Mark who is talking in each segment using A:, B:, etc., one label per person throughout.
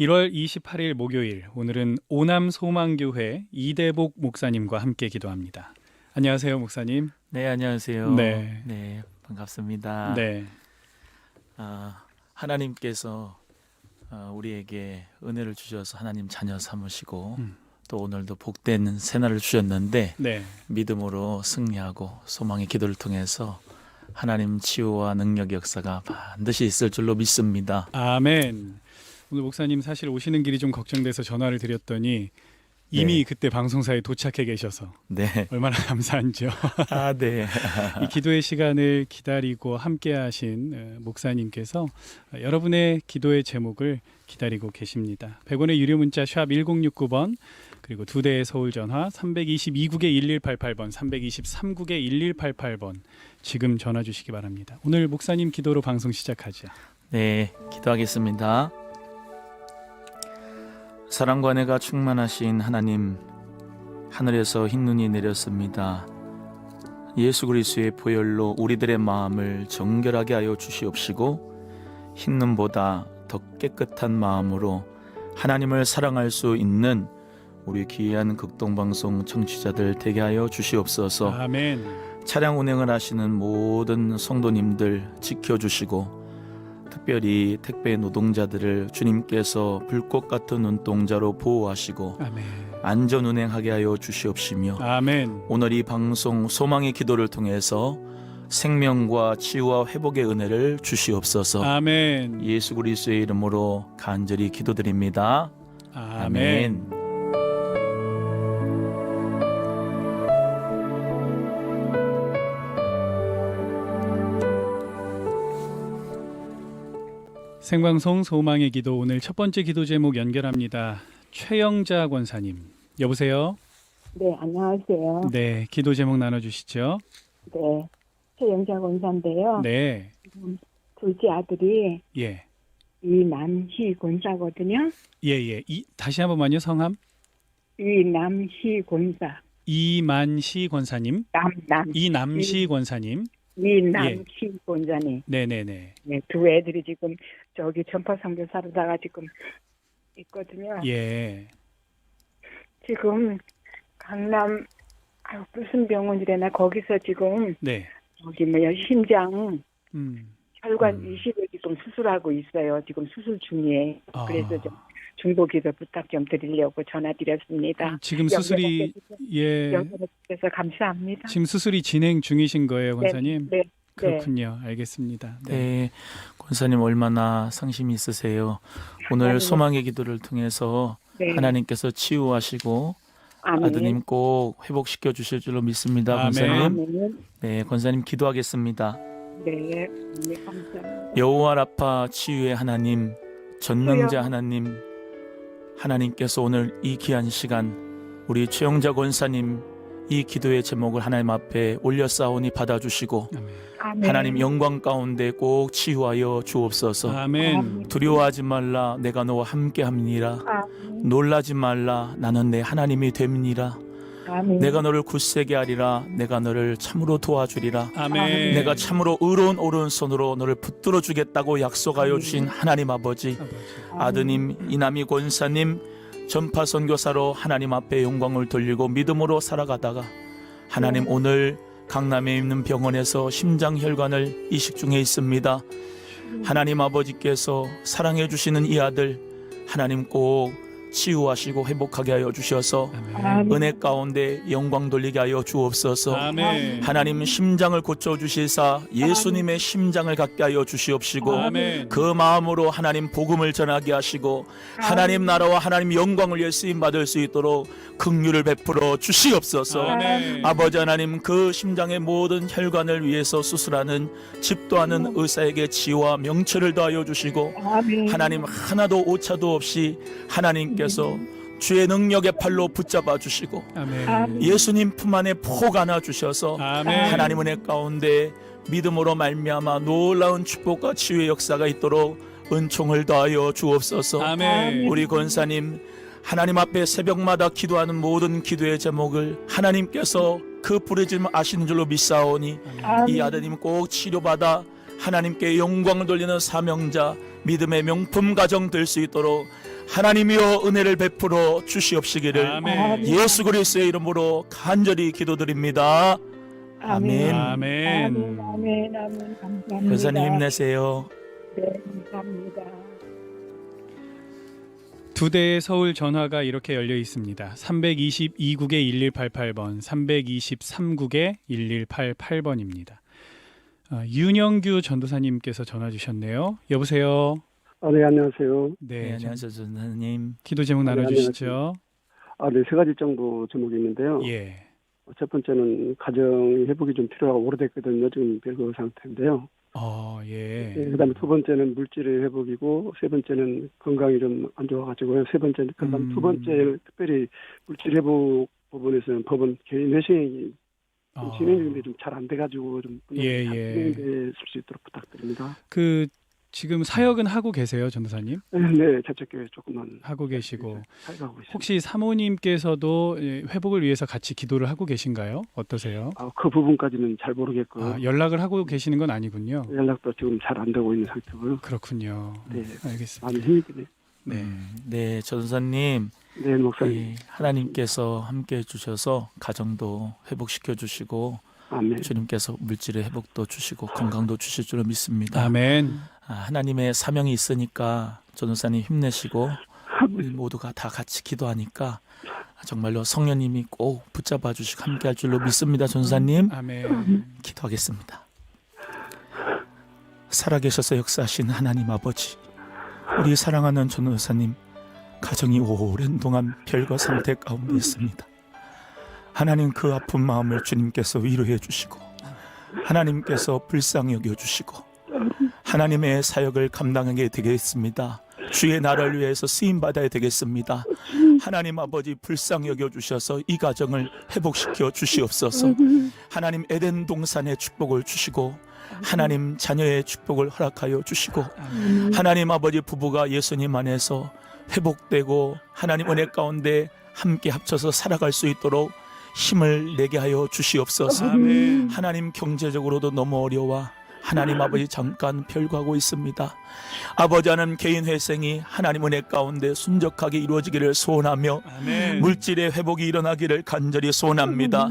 A: 1월 28일 목요일 오늘은 오남 소망교회 이대복 목사님과 함께 기도합니다. 안녕하세요, 목사님.
B: 네 안녕하세요.
A: 네.
B: 네, 반갑습니다.
A: 네.
B: 아, 하나님께서 아, 우리에게 은혜를 주셔서 하나님 자녀 삼으시고
A: 음.
B: 또 오늘도 복된 새날을 주셨는데
A: 네.
B: 믿음으로 승리하고 소망의 기도를 통해서 하나님 치유와 능력 역사가 반드시 있을 줄로 믿습니다.
A: 아멘. 오늘 목사님 사실 오시는 길이 좀 걱정돼서 전화를 드렸더니 이미
B: 네.
A: 그때 방송사에 도착해 계셔서
B: 네.
A: 얼마나 감사한지요.
B: 아, 네.
A: 이 기도의 시간을 기다리고 함께하신 어, 목사님께서 어, 여러분의 기도의 제목을 기다리고 계십니다. 100원의 유료 문자 샵 1069번 그리고 두 대의 서울 전화 322국의 1188번 323국의 1188번 지금 전화 주시기 바랍니다. 오늘 목사님 기도로 방송 시작하죠.
B: 네, 기도하겠습니다. 사랑과 은혜가 충만하신 하나님, 하늘에서 흰 눈이 내렸습니다. 예수 그리스도의 보혈로 우리들의 마음을 정결하게 하여 주시옵시고 흰 눈보다 더 깨끗한 마음으로 하나님을 사랑할 수 있는 우리 귀한 극동방송 청취자들 되게 하여 주시옵소서.
A: 아멘.
B: 차량 운행을 하시는 모든 성도님들 지켜주시고 특별히 택배 노동자들을 주님께서 불꽃 같은 눈동자로 보호하시고
A: 아멘.
B: 안전 운행하게 하여 주시옵시며
A: 아멘.
B: 오늘 이 방송 소망의 기도를 통해서 생명과 치유와 회복의 은혜를 주시옵소서
A: 아멘.
B: 예수 그리스도의 이름으로 간절히 기도드립니다.
A: 아멘. 생방송 소망의 기도 오늘 첫 번째 기도 제목 연결합니다. 최영자 권사님. 여보세요?
C: 네, 안녕하세요.
A: 네, 기도 제목 나눠 주시죠.
C: 네, 최영자 권사인데요.
A: 네.
C: 둘째 아들이
A: 예.
C: 이남희 권사거든요.
A: 예, 예. 이 다시 한 번만요. 성함
C: 이남희 권사.
A: 이만시 권사님.
C: 남, 남.
A: 이남시 권사님.
C: 이남희 권사님.
A: 네, 네, 네.
C: 네, 두 애들이 지금 저기 전파상교 살다가 지금 있거든요.
A: 예.
C: 지금 강남 아유, 무슨 병원이래나 거기서 지금
A: 네.
C: 저기 뭐야 심장
A: 음.
C: 혈관
B: 음.
C: 이식을 지금 수술하고 있어요. 지금 수술 중이에요.
A: 아.
C: 그래서 좀 중보 기도 부탁 좀 드리려고 전화드렸습니다.
A: 지금 수술이 예.
C: 감사합니다.
A: 지금 수술이 진행 중이신 거예요, 권사님?
C: 네, 네.
A: 그렇군요. 알겠습니다. 네.
B: 네, 권사님 얼마나 상심이 있으세요. 오늘
C: 하나님.
B: 소망의 기도를 통해서
C: 네.
B: 하나님께서 치유하시고
C: 아멘.
B: 아드님 꼭 회복시켜 주실 줄로 믿습니다.
A: 아멘.
B: 권사님. 네, 권사님 기도하겠습니다.
C: 네, 네, 감사합니다.
B: 여호와 라파 치유의 하나님, 전능자. 하나님, 하나님께서 오늘 이 귀한 시간 우리 최영자 권사님 이 기도의 제목을 하나님 앞에 올려싸오니 받아주시고
A: 아멘.
B: 하나님 영광 가운데 꼭 치유하여 주옵소서.
A: 아멘.
B: 두려워하지 말라 내가 너와 함께함이니라
C: 아멘.
B: 놀라지 말라 나는 내 하나님이 됨이니라
C: 아멘.
B: 내가 너를 굳세게 하리라 내가 너를 참으로 도와주리라
A: 아멘.
B: 내가 참으로 의로운 오른손으로 너를 붙들어 주겠다고 약속하여
C: 아멘.
B: 주신 하나님 아버지. 아드님 이남희 권사님 전파 선교사로 하나님 앞에 영광을 돌리고 믿음으로 살아가다가 하나님
C: 네.
B: 오늘 강남에 있는 병원에서 심장 혈관을 이식 중에 있습니다. 하나님 아버지께서 사랑해 주시는 이 아들 하나님 꼭 치유하시고 회복하게 하여 주셔서
A: 아멘.
B: 은혜 가운데 영광 돌리게 하여 주옵소서.
A: 아멘.
B: 하나님 심장을 고쳐 주시사 예수님의 심장을 갖게 하여 주시옵시고
A: 아멘.
B: 그 마음으로 하나님 복음을 전하게 하시고 하나님 나라와 하나님 영광을 위해 쓰임 받을 수 있도록 긍휼을 베풀어 주시옵소서.
A: 아멘.
B: 아버지 하나님 그 심장의 모든 혈관을 위해서 수술하는 집도하는 의사에게 지혜와 명철을 더하여 주시고
C: 아멘.
B: 하나님 하나도 오차도 없이 하나님 께서 주의 능력의 팔로 붙잡아 주시고
A: 아멘.
B: 예수님 품 안에 폭 안아 주셔서
A: 아멘.
B: 하나님 은혜 가운데 믿음으로 말미암아 놀라운 축복과 치유의 역사가 있도록 은총을 더하여 주옵소서.
A: 아멘.
B: 우리 권사님 하나님 앞에 새벽마다 기도하는 모든 기도의 제목을 하나님께서 그 부르짐 아시는 줄로 믿사오니
C: 아멘.
B: 이 아드님 꼭 치료받아 하나님께 영광을 돌리는 사명자 믿음의 명품 가정 될 수 있도록 하나님이여 은혜를 베풀어 주시옵시기를
A: 아멘.
B: 예수 그리스도의 이름으로 간절히 기도드립니다. 아멘.
A: 아멘.
C: 아멘. 아멘. 아멘. 감사합니다.
B: 권사님 힘내세요.
C: 네, 감사합니다.
A: 두 대의 서울 전화가 이렇게 열려 있습니다. 322국의 1188번, 323국의 1188번입니다. 아, 윤영규 전도사님께서 전화 주셨네요. 여보세요.
D: 아, 네, 안녕하세요.
A: 네,
B: 네,
A: 좀
B: 안녕하세요, 전사님.
A: 기도 제목
D: 네,
A: 나눠주시죠.
D: 아, 네, 세 가지 정도 제목이 있는데요.
A: 예.
D: 첫 번째는 가정 회복이 좀 필요하고 오래됐거든요. 지금 별거 상태인데요.
A: 어, 예.
D: 네, 그다음에 두 번째는 물질의 회복이고 세 번째는 건강이 좀 안 좋아가지고요. 세 번째는 그다음
A: 음.
D: 두 번째 특별히 물질 회복 부분에서는 법원 개인 회생이 좀
A: 어,
D: 진행 중인데 좀 잘 안 돼가지고 좀
A: 예,
D: 잘
A: 예.
D: 진행될 수 있도록 부탁드립니다.
A: 그 지금 사역은 하고 계세요, 전도사님?
D: 네, 네 개척교회 조금만
A: 하고 계시고
D: 살가고 있습니다.
A: 혹시 사모님께서도 예, 회복을 위해서 같이 기도를 하고 계신가요? 어떠세요?
D: 아, 그 부분까지는 잘 모르겠고
A: 아, 연락을 하고 계시는 건 아니군요.
D: 연락도 지금 잘 안 되고 있는 상태고요.
A: 그렇군요.
D: 네.
A: 알겠습니다.
D: 많이 힘이 드네.
A: 네.
B: 음, 네, 전사님.
D: 네, 목사님.
B: 이 하나님께서 함께 해 주셔서 가정도 회복시켜 주시고
D: 아멘.
B: 주님께서 물질의 회복도 주시고 건강도 주실 줄로 믿습니다.
A: 아멘.
B: 아, 하나님의 사명이 있으니까 전도사님 힘내시고 우리 모두가 다 같이 기도하니까 정말로 성령님이 꼭 붙잡아 주시고 함께 할 줄로 믿습니다. 전사님
A: 아멘.
B: 기도하겠습니다. 살아계셔서 역사하신 하나님 아버지 우리 사랑하는 전도사님 가정이 오랜 동안 별거 상태 가운데 있습니다. 하나님 그 아픈 마음을 주님께서 위로해 주시고 하나님께서 불쌍히 여겨 주시고 하나님의 사역을 감당하게 되겠습니다. 주의 나라를 위해서 쓰임 받아야 되겠습니다. 하나님 아버지 불쌍히 여겨 주셔서 이 가정을 회복시켜 주시옵소서. 하나님 에덴 동산의 축복을 주시고 하나님 자녀의 축복을 허락하여 주시고 하나님 아버지 부부가 예수님 안에서 회복되고 하나님 은혜 가운데 함께 합쳐서 살아갈 수 있도록 힘을 내게 하여 주시옵소서. 하나님 경제적으로도 너무 어려워 하나님 아버지 잠깐 별거하고 있습니다. 아버지 하는 개인 회생이 하나님 은혜 가운데 순적하게 이루어지기를 소원하며
A: 아멘.
B: 물질의 회복이 일어나기를 간절히 소원합니다.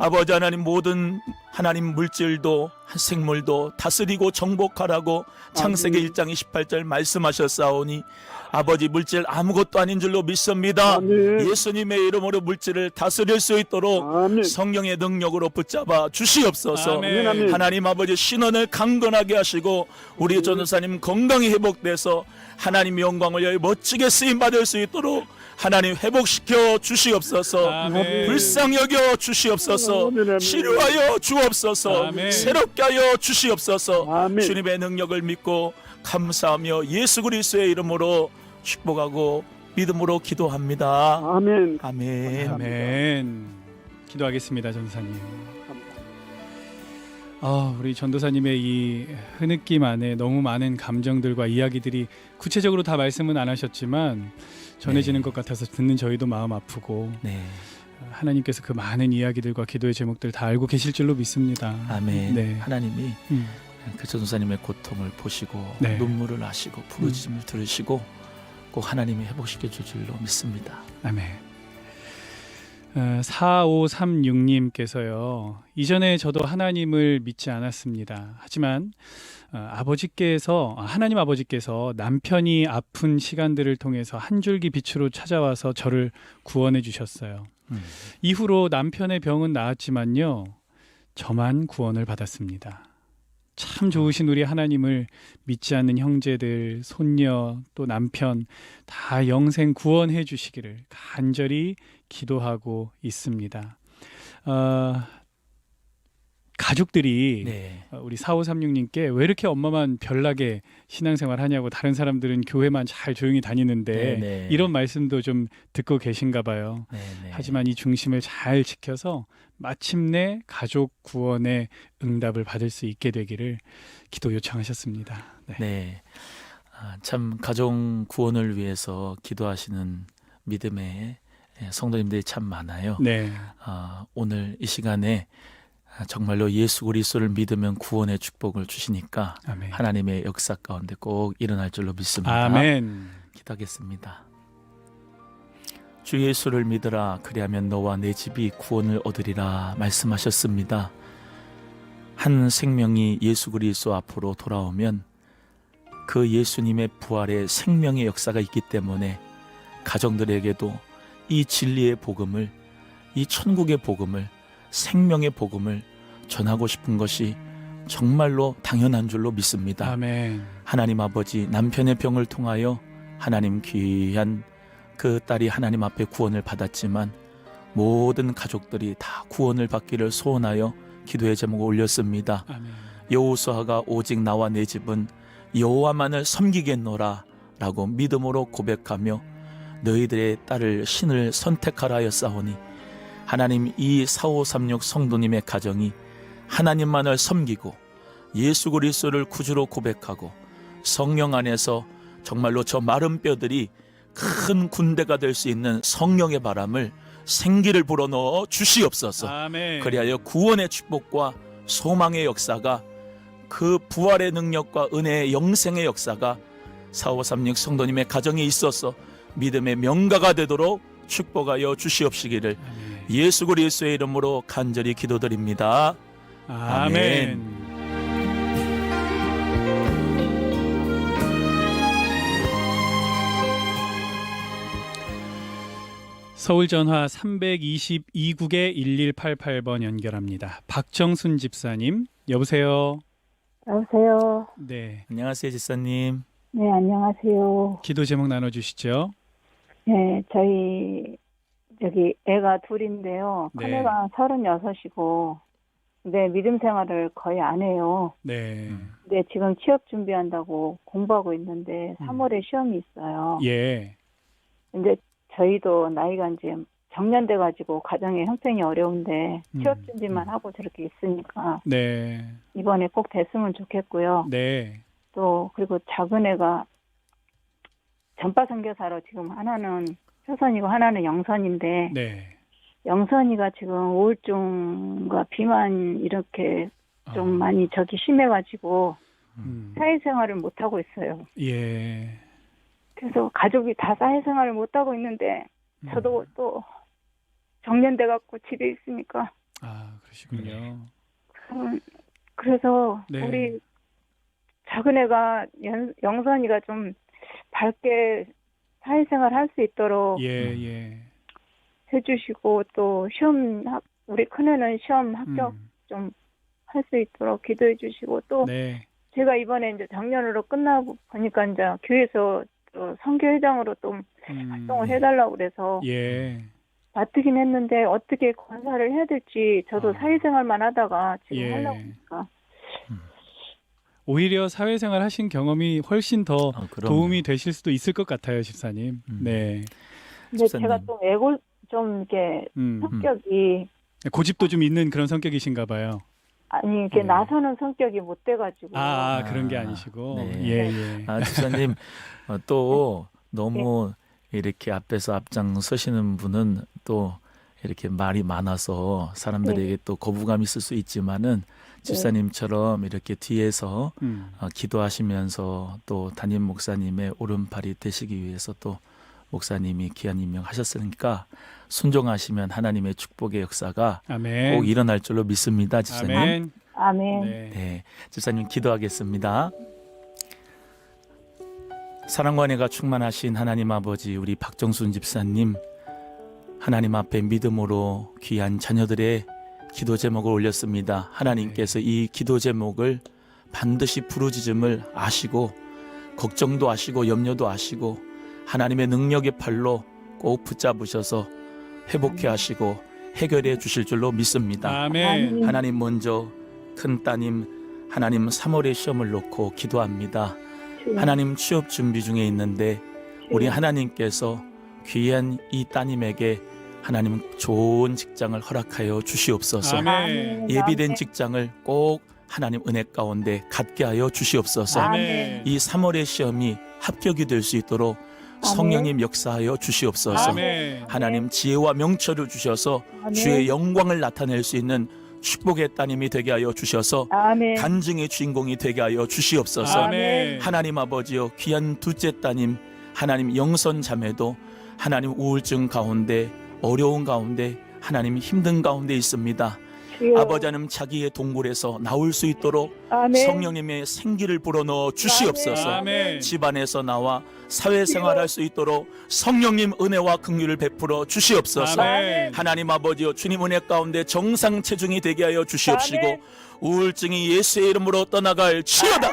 B: 아버지 하나님 모든 하나님 물질도 생물도 다스리고 정복하라고 창세기 1장 28절 말씀하셨사오니 아버지 물질 아무것도 아닌 줄로 믿습니다.
D: 아멘.
B: 예수님의 이름으로 물질을 다스릴 수 있도록
D: 아멘.
B: 성령의 능력으로 붙잡아 주시옵소서.
A: 아멘.
D: 아멘.
B: 하나님 아버지 신원을 강건하게 하시고 우리 전도사님 건강이 회복돼서 하나님 영광을 여기 멋지게 쓰임 받을 수 있도록 하나님 회복시켜 주시옵소서.
A: 아멘.
B: 불쌍히 여겨 주시옵소서.
D: 아멘, 아멘.
B: 치료하여 주옵소서.
A: 아멘.
B: 새롭게 하여 주시옵소서.
D: 아멘.
B: 주님의 능력을 믿고 감사하며 예수 그리스도의 이름으로 축복하고 믿음으로 기도합니다.
D: 아멘.
B: 아멘.
A: 아멘. 기도하겠습니다, 전사님. 아, 우리 전도사님의 이 흐느낌 안에 너무 많은 감정들과 이야기들이 구체적으로 다 말씀은 안 하셨지만 전해지는
B: 네.
A: 것 같아서 듣는 저희도 마음 아프고
B: 네.
A: 하나님께서 그 많은 이야기들과 기도의 제목들 다 알고 계실 줄로 믿습니다.
B: 아멘.
A: 네.
B: 하나님이
A: 음.
B: 그 전도사님의 고통을 보시고
A: 네.
B: 눈물을 하시고 부르짖음을 들으시고 꼭 하나님이 회복시켜 줄 줄로 믿습니다.
A: 아멘. 어, 4536님께서요. 이전에 저도 하나님을 믿지 않았습니다. 하지만 어, 아버지께서 하나님 아버지께서 남편이 아픈 시간들을 통해서 한 줄기 빛으로 찾아와서 저를 구원해 주셨어요.
B: 음.
A: 이후로 남편의 병은 나았지만요. 저만 구원을 받았습니다. 참 좋으신 우리 하나님을 믿지 않는 형제들, 손녀, 또 남편 다 영생 구원해 주시기를 간절히 기도하고 있습니다. 어, 가족들이
B: 네.
A: 어, 우리 4536님께 왜 이렇게 엄마만 별나게 신앙생활 하냐고 다른 사람들은 교회만 잘 조용히 다니는데
B: 네, 네.
A: 이런 말씀도 좀 듣고 계신가 봐요.
B: 네, 네.
A: 하지만 이 중심을 잘 지켜서 마침내 가족 구원의 응답을 받을 수 있게 되기를 기도 요청하셨습니다. 네.
B: 네. 아, 참 가정 구원을 위해서 기도하시는 믿음의 예, 성도님들이 참 많아요.
A: 네.
B: 아, 오늘 이 시간에 아, 정말로 예수 그리스도를 믿으면 구원의 축복을 주시니까
A: 아멘.
B: 하나님의 역사 가운데 꼭 일어날 줄로 믿습니다.
A: 아멘.
B: 기도하겠습니다. 주 예수를 믿으라 그리하면 너와 내 집이 구원을 얻으리라 말씀하셨습니다. 한 생명이 예수 그리스도 앞으로 돌아오면 그 예수님의 부활의 생명의 역사가 있기 때문에 가정들에게도 이 진리의 복음을 이 천국의 복음을 생명의 복음을 전하고 싶은 것이 정말로 당연한 줄로 믿습니다.
A: 아멘.
B: 하나님 아버지 남편의 병을 통하여 하나님 귀한 그 딸이 하나님 앞에 구원을 받았지만 모든 가족들이 다 구원을 받기를 소원하여 기도의 제목을 올렸습니다. 여호수아가 오직 나와 내 집은 여호와만을 섬기겠노라 라고 믿음으로 고백하며 너희들의 딸을 신을 선택하라 하였사오니 하나님 이 4536 성도님의 가정이 하나님만을 섬기고 예수 그리스도를 구주로 고백하고 성령 안에서 정말로 저 마른 뼈들이 큰 군대가 될 수 있는 성령의 바람을 생기를 불어넣어 주시옵소서.
A: 아멘.
B: 그리하여 구원의 축복과 소망의 역사가 그 부활의 능력과 은혜의 영생의 역사가 4536 성도님의 가정에 있어서 믿음의 명가가 되도록 축복하여 주시옵시기를
A: 아멘.
B: 예수 그리스도의 이름으로 간절히 기도드립니다.
A: 아멘. 서울 전화 322국에 1188번 연결합니다. 박정순 집사님, 여보세요.
C: 여보세요.
A: 네.
B: 안녕하세요, 집사님.
C: 네, 안녕하세요.
A: 기도 제목 나눠 주시죠.
C: 네, 저희 저기 애가 둘인데요.
A: 네.
C: 큰애가 서른여섯이고, 근데 믿음 생활을 거의 안 해요.
A: 네.
C: 근데 지금 취업 준비한다고 공부하고 있는데
A: 음.
C: 3월에 시험이 있어요.
A: 예.
C: 근데 저희도 나이가 이제 정년돼 가지고 가정의 형편이 어려운데 취업
A: 음,
C: 준비만 하고 저렇게 있으니까
A: 네.
C: 이번에 꼭 됐으면 좋겠고요.
A: 네.
C: 또 그리고 작은 애가 전파 선교사로 지금 하나는 효선이고 하나는 영선인데
A: 네.
C: 영선이가 지금 우울증과 비만 이렇게 좀
A: 아,
C: 많이 저기 심해가지고
A: 음.
C: 사회생활을 못 하고 있어요.
A: 예.
C: 그래서 가족이 다 사회생활을 못 하고 있는데
A: 음.
C: 저도 또 정년돼 갖고 집에 있으니까
A: 아, 그러시군요.
C: 음, 그래서
A: 네.
C: 우리 작은 애가 연, 영선이가 좀 밝게 사회생활 할 수 있도록
A: 예, 예.
C: 해주시고 또 시험 합- 우리 큰애는 시험 합격
A: 음.
C: 좀할 수 있도록 기도해 주시고 또
A: 네.
C: 제가 이번에 이제 작년으로 끝나고 보니까 이제 교회에서 또 선교회장으로 또
A: 음.
C: 활동을 해달라고 그래서
A: 예.
C: 맡으긴 했는데 어떻게 권사를 해야 될지 저도
A: 아.
C: 사회생활만 하다가 지금
A: 예.
C: 하려고 하니까
A: 오히려 사회생활 하신 경험이 훨씬 더
B: 아, 그럼요.
A: 도움이 되실 수도 있을 것 같아요, 집사님.
B: 음.
A: 네.
C: 근데
B: 집사님.
C: 제가 좀 애골 좀 이렇게
A: 음.
C: 성격이
A: 고집도 좀 있는 그런 성격이신가 봐요.
C: 아니 이렇게
A: 네.
C: 나서는 성격이 못 돼가지고
A: 아, 아, 그런 게
B: 아,
A: 아니시고.
B: 네.
A: 예, 예.
B: 아, 집사님 어, 또
C: 네.
B: 너무 이렇게 앞에서 앞장 서시는 분은 또 이렇게 말이 많아서 사람들에게
C: 네.
B: 또 거부감이 있을 수 있지만은 집사님처럼 이렇게 뒤에서
A: 음.
B: 어, 기도하시면서 또 담임 목사님의 오른팔이 되시기 위해서 또 목사님이 귀한 임명하셨으니까 순종하시면 하나님의 축복의 역사가
A: 아멘.
B: 꼭 일어날 줄로 믿습니다, 집사님.
A: 아멘.
C: 아멘
A: 네.
B: 네, 집사님 기도하겠습니다. 사랑과 은혜가 충만하신 하나님 아버지 우리 박정순 집사님 하나님 앞에 믿음으로 귀한 자녀들의 기도 제목을 올렸습니다. 하나님께서 이 기도 제목을 반드시 부르짖음을 아시고 걱정도 아시고 염려도 아시고 하나님의 능력의 팔로 꼭 붙잡으셔서 회복해 하시고 해결해 주실 줄로 믿습니다.
A: 아멘.
B: 하나님 먼저 큰 따님 하나님 3월의 시험을 놓고 기도합니다. 하나님 취업 준비 중에 있는데 우리. 하나님께서 귀한 이 따님에게 하나님 좋은 직장을 허락하여 주시옵소서.
A: 아멘.
B: 예비된. 직장을 꼭 하나님 은혜 가운데 갖게 하여 주시옵소서.
A: 아멘.
B: 이 3월의 시험이 합격이 될 수 있도록 성령님 역사하여 주시옵소서.
A: 아멘.
B: 하나님 지혜와 명철을 주셔서
C: 아멘.
B: 주의 영광을 나타낼 수 있는 축복의 따님이 되게 하여 주셔서
C: 아멘
B: 간증의 주인공이 되게 하여 주시옵소서.
A: 아멘.
B: 하나님 아버지여 귀한 둘째 따님 하나님 영선 자매도 하나님 우울증 가운데 어려운 가운데 하나님 힘든 가운데 있습니다.
C: 주여.
B: 아버지 하나님 자기의 동굴에서 나올 수 있도록
C: 아멘.
B: 성령님의 생기를 불어넣어 주시옵소서.
A: 아멘.
B: 집안에서 나와 사회생활할 수 있도록 성령님 은혜와 긍휼을 베풀어 주시옵소서.
A: 아멘.
B: 하나님 아버지여 주님 은혜 가운데 정상 체중이 되게 하여 주시옵시고
C: 아멘.
B: 우울증이 예수의 이름으로 떠나갈.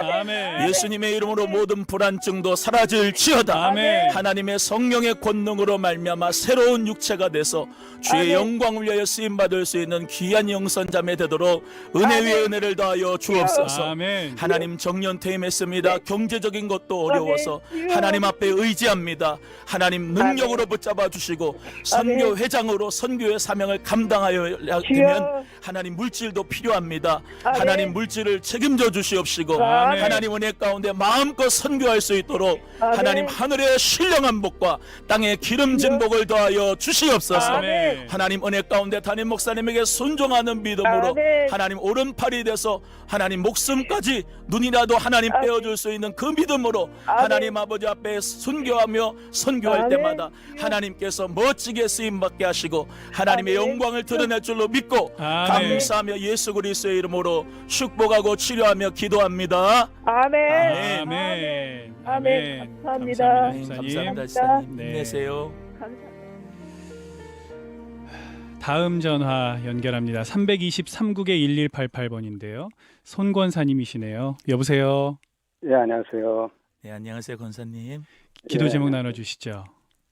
A: 아멘.
B: 예수님의 이름으로 모든 불안증도 사라질.
A: 아멘.
B: 하나님의 성령의 권능으로 말미암아 새로운 육체가 돼서 주의
C: 아멘.
B: 영광을 위하여 쓰임 받을 수 있는 귀한 영선자매 되도록 은혜. 위에 은혜를 더하여 주옵소서.
A: 아멘.
B: 하나님 정년 퇴임했습니다. 경제적인 것도 어려워서
C: 아멘.
B: 하나님 앞에 의지합니다. 하나님 능력으로 붙잡아 주시고 선교. 회장으로 선교의 사명을 감당하여 되면. 하나님 물질도 필요합니다. 하나님 물질을 책임져 주시옵시고
C: 아멘.
B: 하나님 은혜 가운데 마음껏 선교할 수 있도록
C: 아멘.
B: 하나님 하늘의 신령한 복과 땅의 기름진. 복을 더하여 주시옵소서.
A: 아멘.
B: 하나님 은혜 가운데 담임 목사님에게 순종하는 믿음으로
C: 아멘.
B: 하나님 오른팔이 돼서 하나님 목숨까지 눈이라도 하나님. 빼어줄 수 있는 그 믿음으로
C: 아멘.
B: 하나님 아버지 앞에 순교하며 선교할
C: 아멘.
B: 때마다 하나님께서 멋지게 쓰임 받게 하시고 하나님의
C: 아멘.
B: 영광을 드러낼 줄로 믿고
A: 아멘.
B: 감사하며 예수 그리스도의 이름으로 축복하고 치료하며 기도합니다.
C: 아멘.
A: 아멘.
C: 아멘. 감사합니다.
B: 네,
A: 목사님.
B: 감사합니다.
C: 감사합니다.
B: 지사님
A: 네.
B: 힘내세요.
C: 감사합니다.
A: 다음 전화 연결합니다. 323국의 1188번인데요. 손권사님이시네요. 여보세요.
D: 예, 안녕하세요.
B: 네 안녕하세요 권사님.
A: 기도
D: 예.
A: 제목 나눠 주시죠.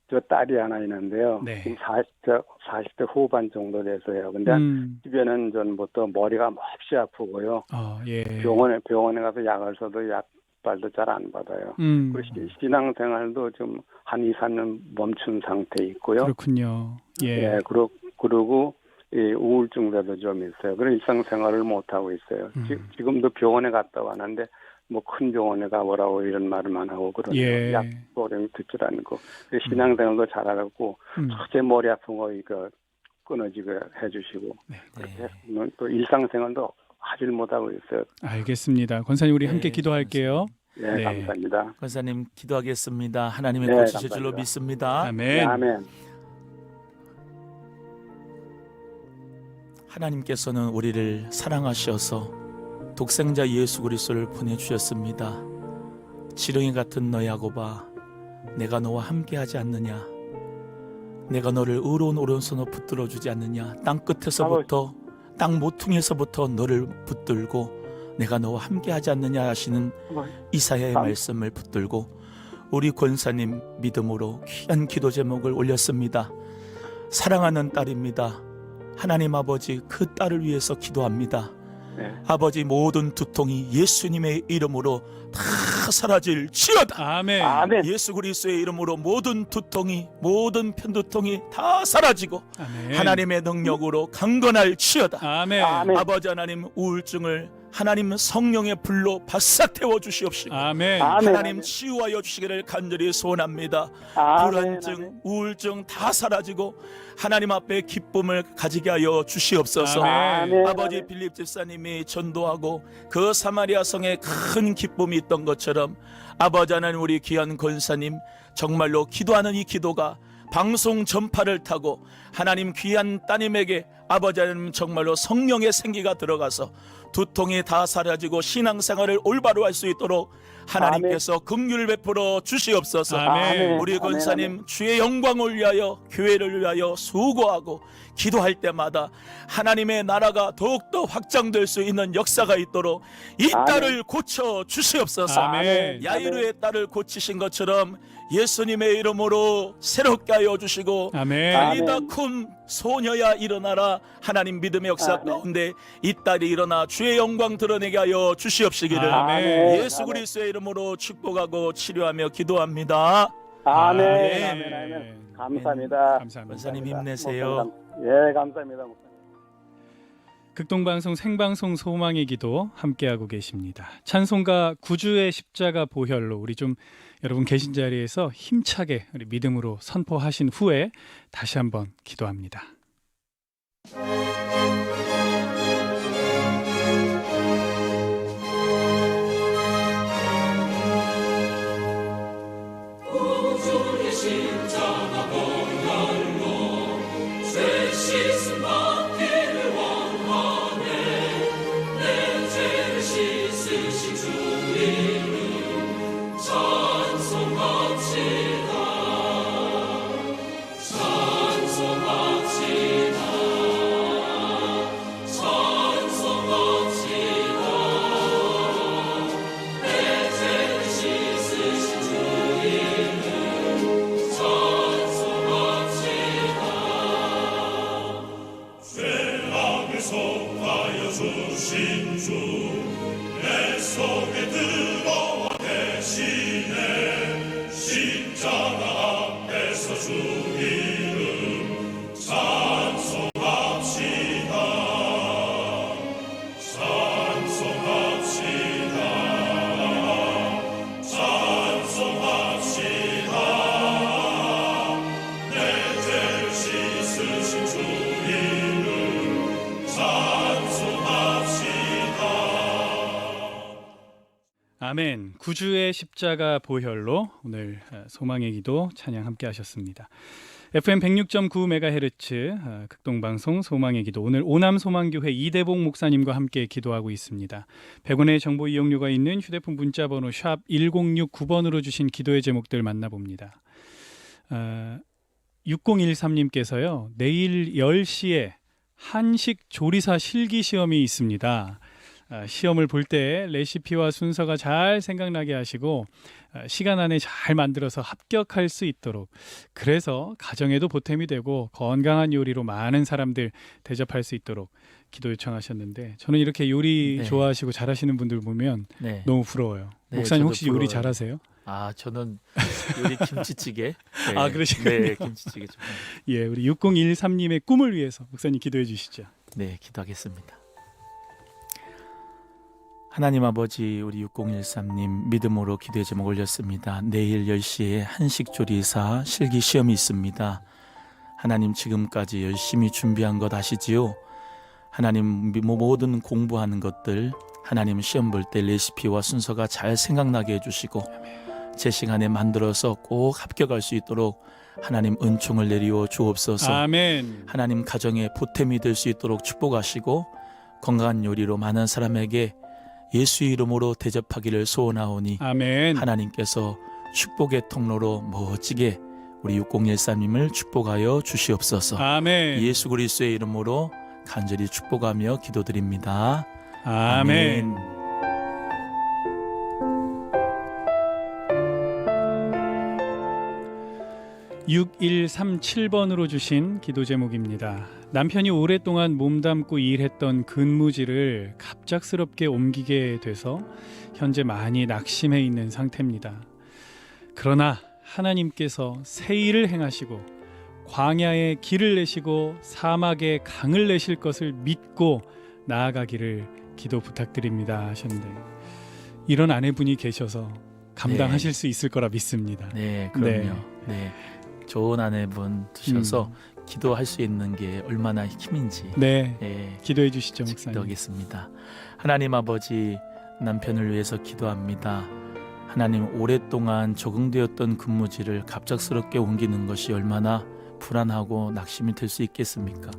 D: 저 딸이 하나 있는데요.
A: 네.
D: 지금 40대, 40대 후반 정도 돼서요. 근데
A: 음,
D: 집에는 전부터 머리가 몹시 아프고요.
A: 어, 예.
D: 병원에 병원에 가서 약을 써도 약 발도 잘 안 받아요.
A: 음,
D: 그리고 시- 신앙생활도 좀 한 2, 3년 멈춘 상태 있고요.
A: 그렇군요. 예.
D: 예, 그리고 그리고 이 우울증도 좀 있어요. 그런 일상생활을 못 하고 있어요.
A: 음.
D: 지, 지금도 병원에 갔다 왔는데 뭐 큰 병원에 가보라고 이런 말만 하고 그러네요.
A: 예.
D: 약 소리 듣질 않고 그래서 신앙생활도 잘하고
A: 음,
D: 첫째 머리 아픈 거 이거 끊어지게 해주시고
A: 네.
D: 그렇게 또 일상생활도 하질 못하고 있어요.
A: 알겠습니다. 권사님 우리 함께
B: 네,
A: 기도할게요.
D: 예,
A: 네.
D: 감사합니다.
B: 권사님 기도하겠습니다. 하나님의
D: 네,
B: 고치실 줄로
D: 감사합니다.
B: 믿습니다.
D: 네,
A: 아멘.
D: 아멘.
B: 하나님께서는 우리를 사랑하셔서 독생자 예수 그리스도를 보내 주셨습니다. 지렁이 같은 너 야고바, 내가 너와 함께 하지 않느냐? 내가 너를 의로운 오른손으로 붙들어 주지 않느냐? 땅 끝에서부터 땅 모퉁이에서부터 너를 붙들고 내가 너와 함께 하지 않느냐 하시는 이사야의
D: 아.
B: 말씀을 붙들고 우리 권사님 믿음으로 귀한 기도 제목을 올렸습니다. 사랑하는 딸입니다. 하나님 아버지 그 딸을 위해서 기도합니다.
D: 네.
B: 아버지 모든 두통이 예수님의 이름으로 다 사라질 치여다.
A: 아멘.
D: 아멘.
B: 예수 그리스도의 이름으로 모든 두통이 모든 편두통이 다 사라지고
A: 아멘.
B: 하나님의 능력으로 강건할 치여다.
A: 아멘.
D: 아멘.
B: 아버지 하나님 우울증을 하나님 성령의 불로 바싹 태워 주시옵시고
A: 아멘.
D: 아멘.
B: 하나님 치유하여 주시기를 간절히 소원합니다.
D: 아멘.
B: 불안증,
D: 아멘.
B: 우울증 다 사라지고 하나님 앞에 기쁨을 가지게 하여 주시옵소서.
A: 아멘.
B: 아버지 빌립 집사님이 전도하고 그 사마리아 성에 큰 기쁨이 있던 것처럼 아버지 하나님 우리 귀한 권사님 정말로 기도하는 이 기도가 방송 전파를 타고 하나님 귀한 따님에게 아버지 하나님 정말로 성령의 생기가 들어가서 두통이 다 사라지고 신앙생활을 올바로 할 수 있도록 하나님께서 긍휼을 베풀어 주시옵소서.
A: 아멘.
B: 우리
D: 아멘,
B: 권사님 주의 영광을 위하여 교회를 위하여 수고하고 기도할 때마다 하나님의 나라가 더욱더 확장될 수 있는 역사가 있도록 이
D: 아멘.
B: 딸을 고쳐 주시옵소서.
A: 아멘.
B: 야이로의 딸을 고치신 것처럼 예수님의 이름으로 새롭게 하여 주시고
A: 아멘.
B: 달리다 쿰 소녀야 일어나라 하나님 믿음의 역사
D: 아멘.
B: 가운데 이 딸이 일어나 주의 영광 드러내게 하여 주시옵시기를
A: 아멘.
B: 예수 그리스도의 이름으로 축복하고 치료하며 기도합니다.
D: 아멘.
A: 아멘.
D: 아멘. 아멘. 감사합니다.
A: 감사합니다.
B: 권사님 힘내세요.
D: 예, 감사합니다. 목사님.
A: 극동방송 생방송 소망의 기도 함께하고 계십니다. 찬송가 구주의 십자가 보혈로 우리 좀 여러분 계신 자리에서 힘차게 우리 믿음으로 선포하신 후에 다시 한번 기도합니다.
E: 약속하여 주신 주 내
A: 속에 들 구주의 십자가 보혈로 오늘 어, 소망의 기도 찬양 함께 하셨습니다. FM 106.9MHz 어, 극동방송 소망의 기도 오늘 오남 소망교회 이대봉 목사님과 함께 기도하고 있습니다. 100원의 정보 이용료가 있는 휴대폰 문자 번호 샵 1069번으로 주신 기도의 제목들 만나봅니다. 어, 6013님께서요. 내일 10시에 한식 조리사 실기 시험이 있습니다. 아, 시험을 볼 때 레시피와 순서가 잘 생각나게 하시고 아, 시간 안에 잘 만들어서 합격할 수 있도록 그래서 가정에도 보탬이 되고 건강한 요리로 많은 사람들 대접할 수 있도록 기도 요청하셨는데 저는 이렇게 요리
B: 네.
A: 좋아하시고 잘하시는 분들 보면
B: 네.
A: 너무 부러워요.
B: 네,
A: 목사님 혹시 요리
B: 부러워요.
A: 잘하세요?
B: 아 저는 요리 김치찌개. 네.
A: 아, 그러시군요.
B: 네, 김치찌개 좀.
A: 예, 우리 6013님의 꿈을 위해서 목사님 기도해 주시죠.
B: 네, 기도하겠습니다. 하나님 아버지 우리 6013님 믿음으로 기도의 제목 올렸습니다. 내일 10시에 한식조리사 실기 시험이 있습니다. 하나님 지금까지 열심히 준비한 것 아시지요? 하나님 미- 모든 공부하는 것들 하나님 시험 볼 때 레시피와 순서가 잘 생각나게 해주시고 제 시간에 만들어서 꼭 합격할 수 있도록 하나님 은총을 내리워 주옵소서.
A: 아멘.
B: 하나님 가정에 보탬이 될 수 있도록 축복하시고 건강한 요리로 많은 사람에게 예수 이름으로 대접하기를 소원하오니
A: 아멘.
B: 하나님께서 축복의 통로로 멋지게 우리 6013님을 축복하여 주시옵소서.
A: 아멘.
B: 예수 그리스도의 이름으로 간절히 축복하며 기도드립니다.
A: 아멘.
B: 아멘.
A: (6137번으로) 주신 기도 제목입니다. 남편이 오랫동안 몸담고 일했던 근무지를 갑작스럽게 옮기게 돼서 현재 많이 낙심해 있는 상태입니다. 그러나 하나님께서 새 일을 행하시고 광야에 길을 내시고 사막에 강을 내실 것을 믿고 나아가기를 기도 부탁드립니다 하셨는데 이런 아내분이 계셔서 감당하실 수 있을 거라 믿습니다.
B: 네, 그럼요. 네. 좋은 아내분 두셔서 기도할 수 있는 게 얼마나 힘인지
A: 네,
B: 예,
A: 기도해 주시죠, 목사님.
B: 기도하겠습니다. 하나님 아버지 남편을 위해서 기도합니다. 하나님 오랫동안 적응되었던 근무지를 갑작스럽게 옮기는 것이 얼마나 불안하고 낙심이 될 수 있겠습니까?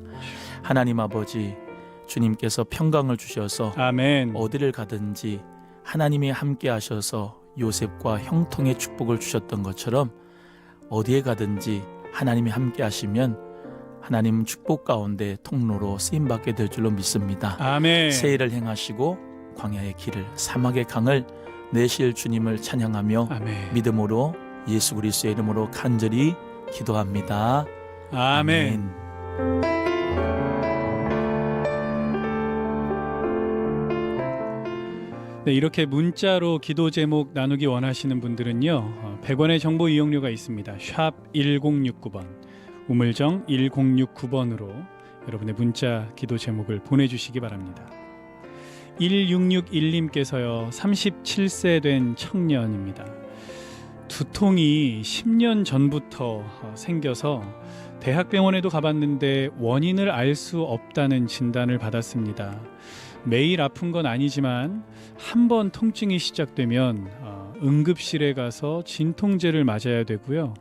B: 하나님 아버지 주님께서 평강을 주셔서
A: 아멘.
B: 어디를 가든지 하나님이 함께 하셔서 요셉과 형통의 축복을 주셨던 것처럼 어디에 가든지 하나님이 함께 하시면 하나님 축복 가운데 통로로 쓰임 받게 될 줄로 믿습니다.
A: 아멘.
B: 새 일을 행하시고 광야의 길을 사막의 강을 내실 주님을 찬양하며
A: 아멘.
B: 믿음으로 예수 그리스도의 이름으로 간절히 기도합니다.
A: 아멘. 네, 이렇게 문자로 기도 제목 나누기 원하시는 분들은요. 어, 100원의 정보 이용료가 있습니다. 샵 1069번. 우물정 1069번으로 여러분의 문자 기도 제목을 보내 주시기 바랍니다. 1661님께서요. 37세 된 청년입니다. 두통이 10년 전부터 어, 생겨서 대학병원에도 가봤는데 원인을 알 수 없다는 진단을 받았습니다. 매일 아픈 건 아니지만 한 번 통증이 시작되면 어, 응급실에 가서 진통제를 맞아야 되고요.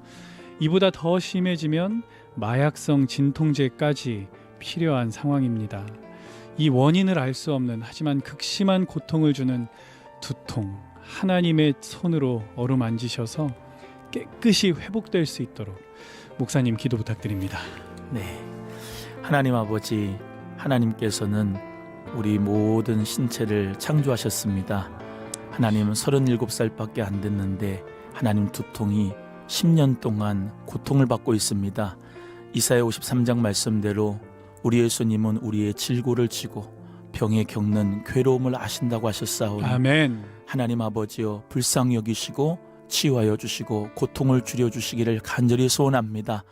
A: 이보다 더 심해지면 마약성 진통제까지 필요한 상황입니다. 이 원인을 알 수 없는 하지만 극심한 고통을 주는 두통 하나님의 손으로 어루만지셔서 깨끗이 회복될 수 있도록 목사님 기도 부탁드립니다.
B: 네. 하나님 아버지, 하나님께서는 우리 모든 신체를 창조하셨습니다. 하나님은 37살밖에 안 됐는데 하나님 두통이 10년 동안 고통을 받고 있습니다. 이사야 53장 말씀대로 우리 예수님은 우리의 질고를 지고 병에 겪는 괴로움을 아신다고 하셨사오니
A: 아멘.
B: 하나님 아버지여 불쌍히 여기시고 치유하여 주시고 고통을 줄여 주시기를 간절히 소원합니다.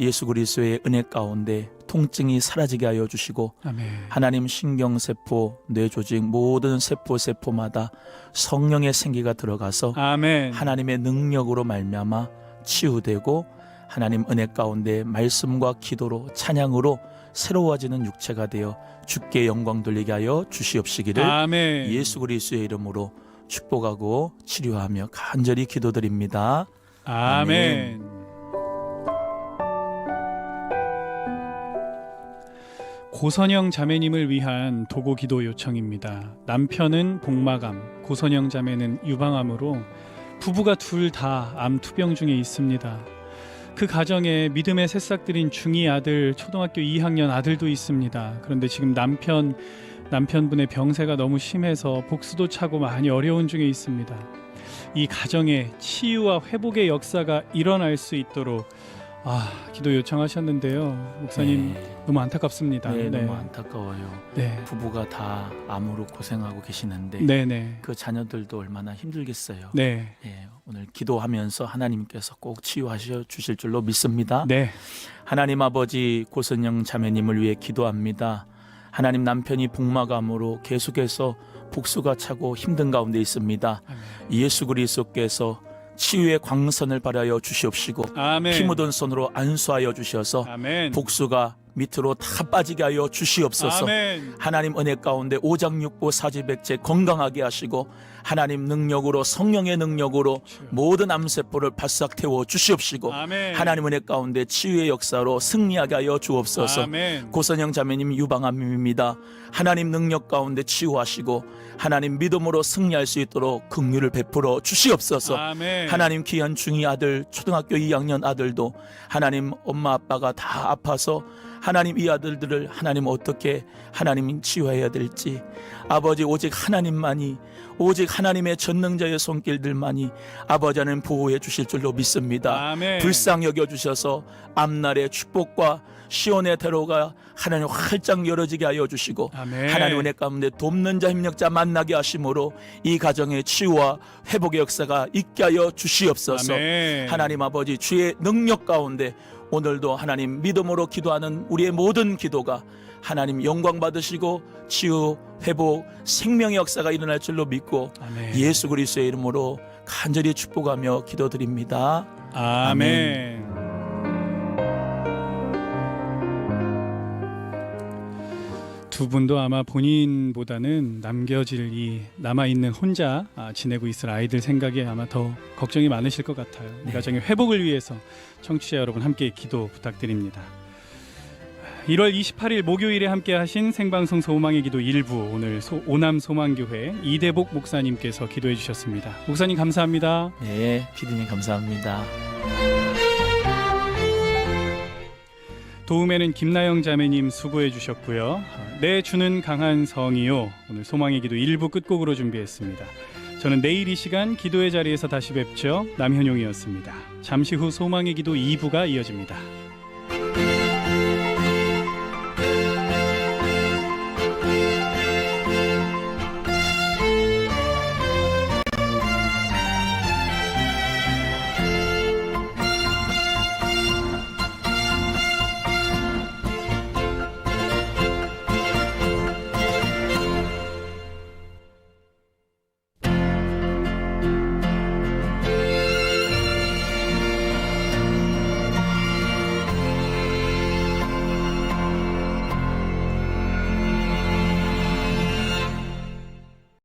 B: 예수 그리스도의 은혜 가운데 통증이 사라지게 하여 주시고
A: 아멘.
B: 하나님 신경 세포, 뇌 조직 모든 세포 세포마다 성령의 생기가 들어가서
A: 아멘.
B: 하나님의 능력으로 말미암아 치유되고 하나님 은혜 가운데 말씀과 기도로 찬양으로 새로워지는 육체가 되어 주께 영광 돌리게 하여 주시옵시기를
A: 아멘.
B: 예수 그리스도의 이름으로 축복하고 치료하며 간절히 기도드립니다.
A: 아멘. 고선영 자매님을 위한 도고 기도 요청입니다. 남편은 복마감, 고선영 자매는 유방암으로 부부가 둘 다 암 투병 중에 있습니다. 그 가정에 믿음의 새싹들인 중2 아들, 초등학교 2학년 아들도 있습니다. 그런데 지금 남편 남편분의 병세가 너무 심해서 복수도 차고 많이 어려운 중에 있습니다. 이 가정에 치유와 회복의 역사가 일어날 수 있도록 아 기도 요청하셨는데요 목사님
B: 네,
A: 너무 안타깝습니다.
B: 네,
A: 네,
B: 너무 안타까워요.
A: 네,
B: 부부가 다 암으로 고생하고 계시는데
A: 네, 네,
B: 그 자녀들도 얼마나 힘들겠어요.
A: 네,
B: 예, 오늘 기도하면서 하나님께서 꼭 치유하셔 주실 줄로 믿습니다.
A: 네,
B: 하나님 아버지 고선영 자매님을 위해 기도합니다. 하나님 남편이 복마감으로 계속해서 복수가 차고 힘든 가운데 있습니다.
A: 아멘.
B: 예수 그리스도께서 치유의 광선을 발하여 주시옵시고
A: 아멘.
B: 피 묻은 손으로 안수하여 주셔서
A: 아멘.
B: 복수가 밑으로 다 빠지게 하여 주시옵소서.
A: 아멘.
B: 하나님 은혜 가운데 오장육부 사지백제 건강하게 하시고 하나님 능력으로 성령의 능력으로 모든 암세포를 바싹 태워 주시옵시고
A: 아멘.
B: 하나님 은혜 가운데 치유의 역사로 승리하게 하여 주옵소서.
A: 아멘.
B: 고선영 자매님 유방암입니다. 하나님 능력 가운데 치유하시고 하나님 믿음으로 승리할 수 있도록 긍휼을 베풀어 주시옵소서.
A: 아멘.
B: 하나님 귀한 중이 아들 초등학교 2학년 아들도 하나님 엄마 아빠가 다 아파서 하나님 이 아들들을 하나님 어떻게 하나님 치유해야 될지 아버지 오직 하나님만이 오직 하나님의 전능자의 손길들만이 아버지 하나님 보호해 주실 줄로 믿습니다.
A: 아멘.
B: 불쌍 여겨 주셔서 앞날의 축복과 시온의 대로가 하나님 활짝 열어지게 하여 주시고
A: 아멘.
B: 하나님 은혜 가운데 돕는 자 협력자 만나게 하심으로 이 가정의 치유와 회복의 역사가 있게 하여 주시옵소서.
A: 아멘.
B: 하나님 아버지 주의 능력 가운데 오늘도 하나님 믿음으로 기도하는 우리의 모든 기도가 하나님 영광 받으시고 치유 회복 생명의 역사가 일어날 줄로 믿고
A: 아멘.
B: 예수 그리스도의 이름으로 간절히 축복하며 기도드립니다.
A: 아멘. 두 분도 아마 본인보다는 남겨질 이 남아 있는 혼자 아, 지내고 있을 아이들 생각에 아마 더 걱정이 많으실 것 같아요. 이
B: 네.
A: 가정의 회복을 위해서 청취자 여러분 함께 기도 부탁드립니다. 1월 28일 목요일에 함께 하신 생방송 소망의 기도 일부 오늘 소, 오남 소망교회 이대복 목사님께서 기도해 주셨습니다. 목사님 감사합니다.
B: 네, 피디님 감사합니다.
A: 도움에는 김나영 자매님 수고해 주셨고요. 내 주는 강한 성이요. 오늘 소망의 기도 1부 끝곡으로 준비했습니다. 저는 내일 이 시간 기도의 자리에서 다시 뵙죠. 남현용이었습니다. 잠시 후 소망의 기도 2부가 이어집니다.